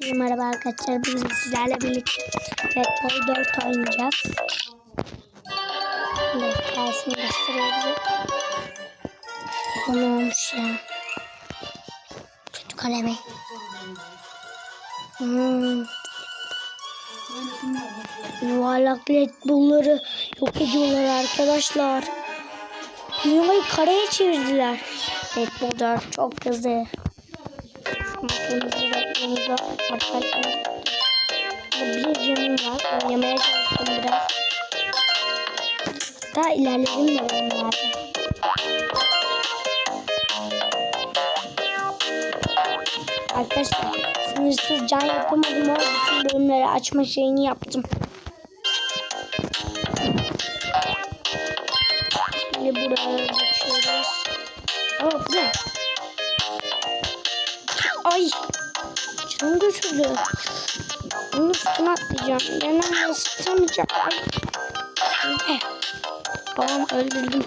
Merhaba arkadaşlar. Bugün sizlerle birlikte Red Bull 4 oynayacağız. Evet, dersini gösteriyor. Bu ne olmuş ya? Kötü kalemi. Hmm. Yuvarlak Red Bull'ları yok ediyorlar arkadaşlar. Dünyayı kareye çevirdiler. Red Bull 4 çok hızlı. Motorumuzu reklamımıza arkadaşlar. Bir canım var. Oynamaya çalıştım biraz. Daha ilerledim de yani. Arkadaşlar sınırsız can yapamadım ama bütün bölümleri açma şeyini yaptım. Ay. Canım götürdü. Bunun üstüne atlayacağım. Yanımda sıçramayacak. Ay. Eh. Babam öldürdüm.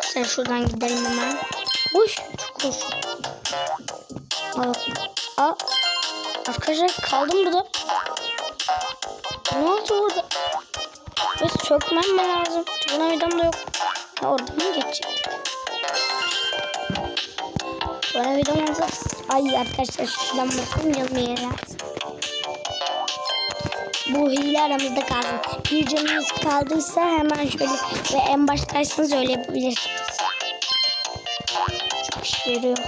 Sen şuradan gidelim hemen. Uş. Çukur. Aa. Aa. Arkadaşlar kaldım burada. Ne oldu burada? Biz çökmem lazım? Tornavidam da yok. Ya oradan mı geçecektik? Bana videomuzda ay arkadaşlar şuradan bakmayalım yere. Bu hile aramızda kalsın. Bir canınız kaldıysa hemen şöyle ve en başlarsanız öyle yapabilirsiniz. Çok işe yarıyor.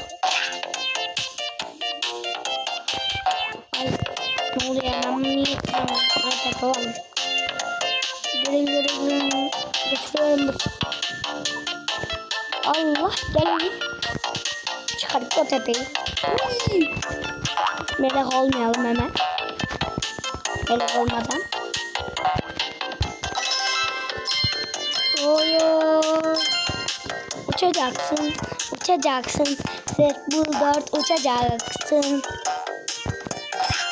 Ay ne oluyor ben niye yapıyorum? Ay tamam. Gelin gelin. Getiriyorum. Allah gelin. Çıkardık o tepeyi. Uy! Melek olmayalım hemen. Melek olmadan. Oy oy. Uçacaksın. Uçacaksın. Red Bull 4 uçacaksın.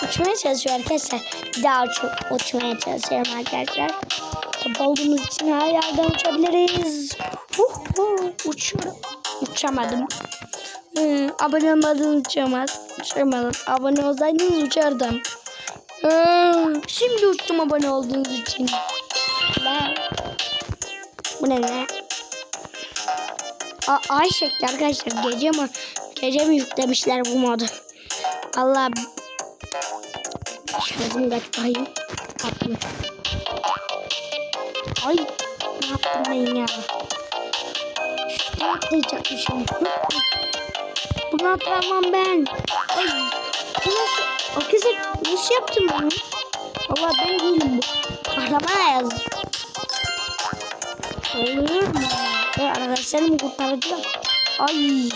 Uçmaya çalışıyor arkadaşlar. Daha uç uçmaya çalışıyorum arkadaşlar. Top olduğumuz için her yerden uçabiliriz. Uh, uh, uçuyorum. Uçamadım. Hmm, abone olmadığınız uçamaz. Uçamadım. Abone olsaydınız uçardım. Hmm, şimdi uçtum abone olduğunuz için. Bu ne ne? Ay şekli arkadaşlar. Gece mi? Gece mi yüklemişler bu modu? Allah. Şarjım kaç bakayım. Atmış. Ay. Ne yaptım ben ya? Ne atlayacakmışım? Bunu atlamam ben. Ay. Bu nasıl? Arkadaşlar nasıl yaptım bunu? Valla ben değilim bu. Kahraman ayaz. Ölüyorum ya. Ben arkadaşlarımı kurtaracağım. Ay.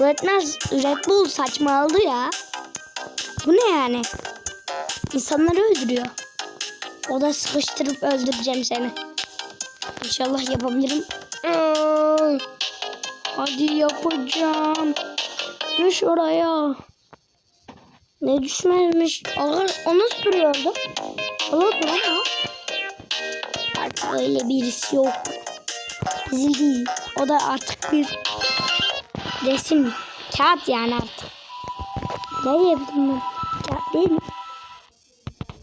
Red, Red Bull saçmaladı ya. Bu ne yani? İnsanları öldürüyor. O da sıkıştırıp öldüreceğim seni. İnşallah yapabilirim. Ay. Hadi yapacağım. Düş oraya. Ne düşmezmiş. Ağır, o nasıl duruyordu? Allah duramaz. Artık öyle birisi yok. Bizim değil. O da artık bir resim. Kağıt yani artık. Ne diyebilirim ben? Kağıt değil mi?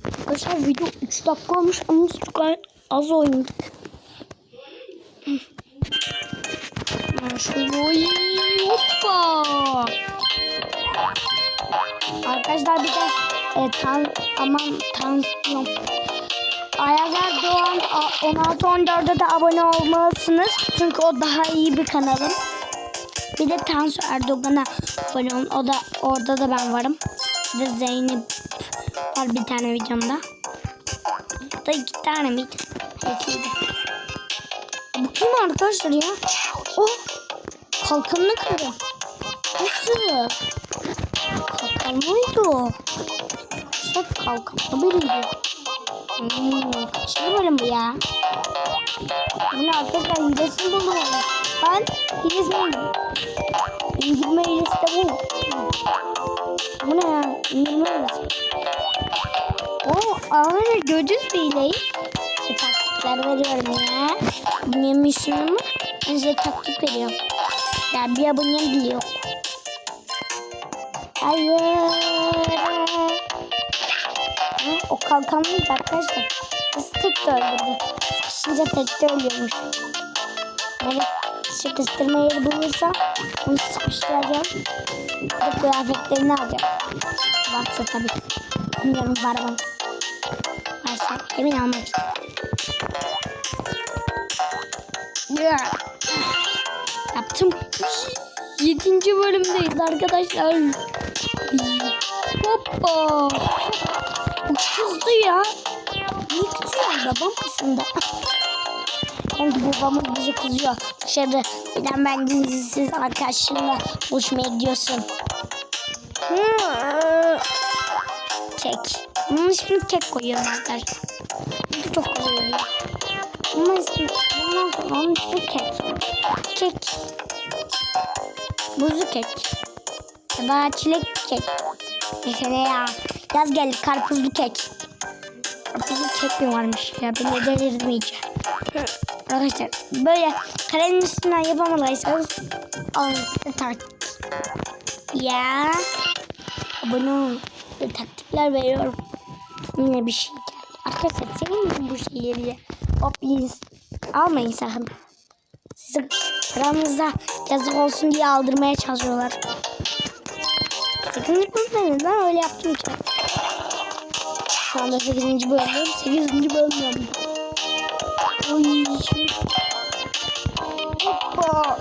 Arkadaşlar video 3 dakika olmuş ama az oynadık. Şurayı hoppa. Arkadaşlar bir de e, tan aman tansiyon. Ayazar Doğan 16-14'de de abone olmalısınız. Çünkü o daha iyi bir kanalım. Bir de Tansu Erdoğan'a abone olun. O da orada da ben varım. Bir de Zeynep var bir tane videomda. Da iki tane mi? İkiydi. Bu kim arkadaşlar ya? Kalkanını kırdı. Nasıl? Kalkan mıydı o? Çok kalkanlı biriydi. Hmm, kaçıncı bölüm bu ya? Bu ne arkadaşlar hilesini buldum. Ben hilesini buldum. İndirme hilesi de bu. Bu ne ya? İndirme hilesi. Oo, ağır gördünüz mü hileyi? Size taktikler veriyorum ya. Dinlemişsiniz mi? Ben size taktik veriyorum. Ya bir abonem bile yok. Hayır. Ha, o kalkanlıydı arkadaşlar. Nasıl tek de öldürdü. Sıkışınca tek de ölüyormuş. Böyle sıkıştırma yeri bulursam onu sıkıştıracağım. De kıyafetlerini alacağım. Varsa tabii. Bilmiyorum var mı? Varsa emin almak istiyorum. Yeah. Yaptım. Yedinci bölümdeyiz arkadaşlar. Hoppa. Kızdı ya. Niye kızıyor babam aslında? Çünkü babamız bizi kızıyor. Dışarıda neden ben dizisiz arkadaşlarımla buluşmaya gidiyorsun? Kek. Bunun ismini kek koyuyorum arkadaşlar. Çok güzel oluyor. Bunun ismi, bundan sonra onun ismi kek. Kek. Buzlu kek. Ya da çilek kek. Mesela ya. Yaz geldi karpuzlu kek. Karpuzlu kek mi varmış ya? Ben de delirdim iyice. Arkadaşlar böyle kalenin üstünden yapamadıysanız alın taktik. Ya. Abone olun. Taktikler veriyorum. Yine bir şey geldi. Arkadaşlar senin bu şeyleri hop ins- almayın sakın. Sizin paranızda yazık olsun diye aldırmaya çalışıyorlar. Sakın yapmayın lan öyle yaptım ki. Şu anda 8. bölümdeyim. 8. bölümdeyim. Oy. Hoppa.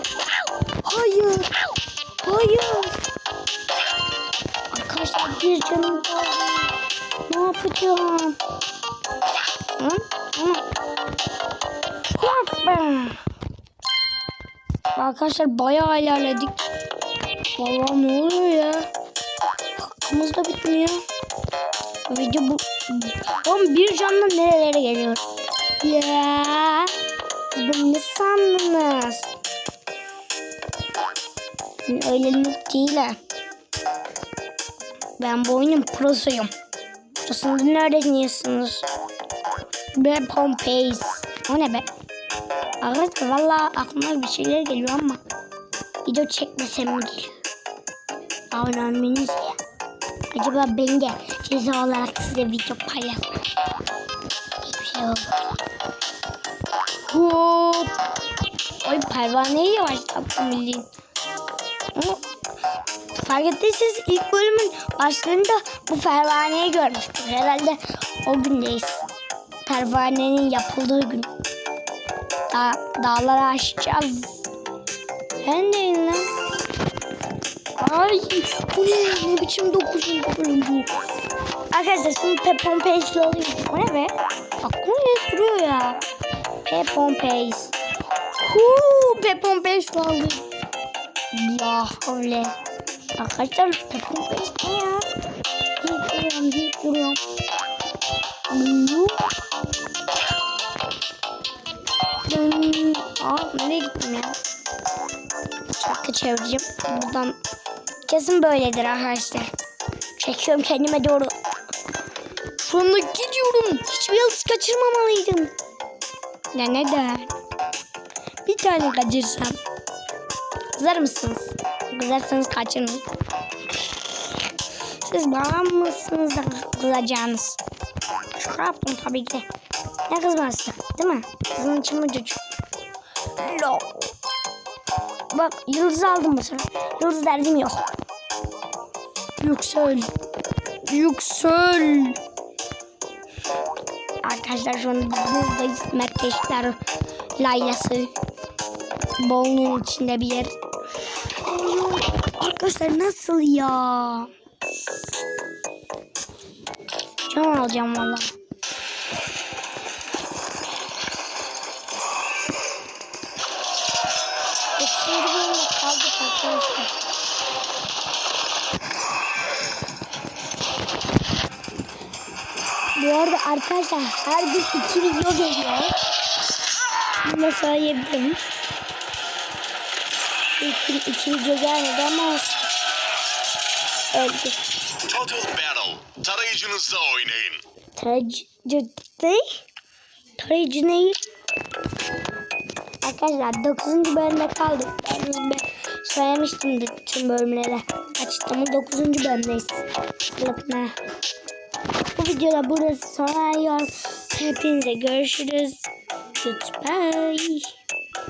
Hayır. Hayır. Arkadaşlar bir canım kaldı. Ne yapacağım? Arkadaşlar bayağı ilerledik. Vallahi ne oluyor ya? Hakkımız da bitmiyor. Video bu... Oğlum bir canlı nerelere geliyor? Ya. Beni ne sandınız? Ben öyle noob değilim. Ben bu oyunun prosuyum. Prosunu nerede dinliyorsunuz? Ben Pompeys. O ne be? Arkadaşlar valla aklıma bir şeyler geliyor ama video çekmesem mi geliyor? Davranmanız ya. Acaba ben de ceza olarak size video paylaşmam. Hiçbir şey olmadı. Hop. Oy pervaneyi yavaşlattım bildiğin. Ama fark ettiyseniz ilk bölümün başlarında bu pervaneyi görmüştük. Herhalde o gündeyiz. Pervanenin yapıldığı gün. Da dağları aşacağız. Ben deyim lan. Ay bu ne? Ne biçim dokuzuncu bölüm bu? Arkadaşlar şimdi Pepon Pace'li alayım. O ne be? Aklım hep duruyor ya. Pepon Pace. Huu Pepon Pace'li aldım. Ya öyle. Arkadaşlar Pepon Pace ne ya? Deyip duruyorum deyip duruyorum. Yuh. Nereye gittim ya? Şarkı çevireceğim. Buradan kesin böyledir arkadaşlar. Çekiyorum kendime doğru. Şu gidiyorum. Hiçbir yıldız kaçırmamalıydım. Ya neden? Bir tane kaçırsam. Kızar mısınız? Kızarsanız kaçırmayın. Siz bana mısınız da kızacağınız? Şaka yaptım tabii ki. Ne kızması? Değil mi? Kızın için mi çocuk? No. Bak yıldız aldım bu sefer. Yıldız derdim yok. Yüksel. Yüksel. Arkadaşlar şu anda buradayız. Merkeşler laylası. Bolunun içinde bir yer. Arkadaşlar nasıl ya? Can alacağım valla. Arkadaşlar. Bu arada arkadaşlar her gün iki video geliyor. Bunu söyleyebilirim. Gün iki video gelmedi ama olsun. öldü. Total Battle. Tarayıcınızda oynayın. Tarayıcı? Tarayıcı ne? Arkadaşlar 9. bölümde kaldık. Ben Söylemiştim de tüm bölümleri. Açtım 9. bölümdeyiz. Unutma. Bu videoda burası sona eriyor. Hepinize görüşürüz. Goodbye.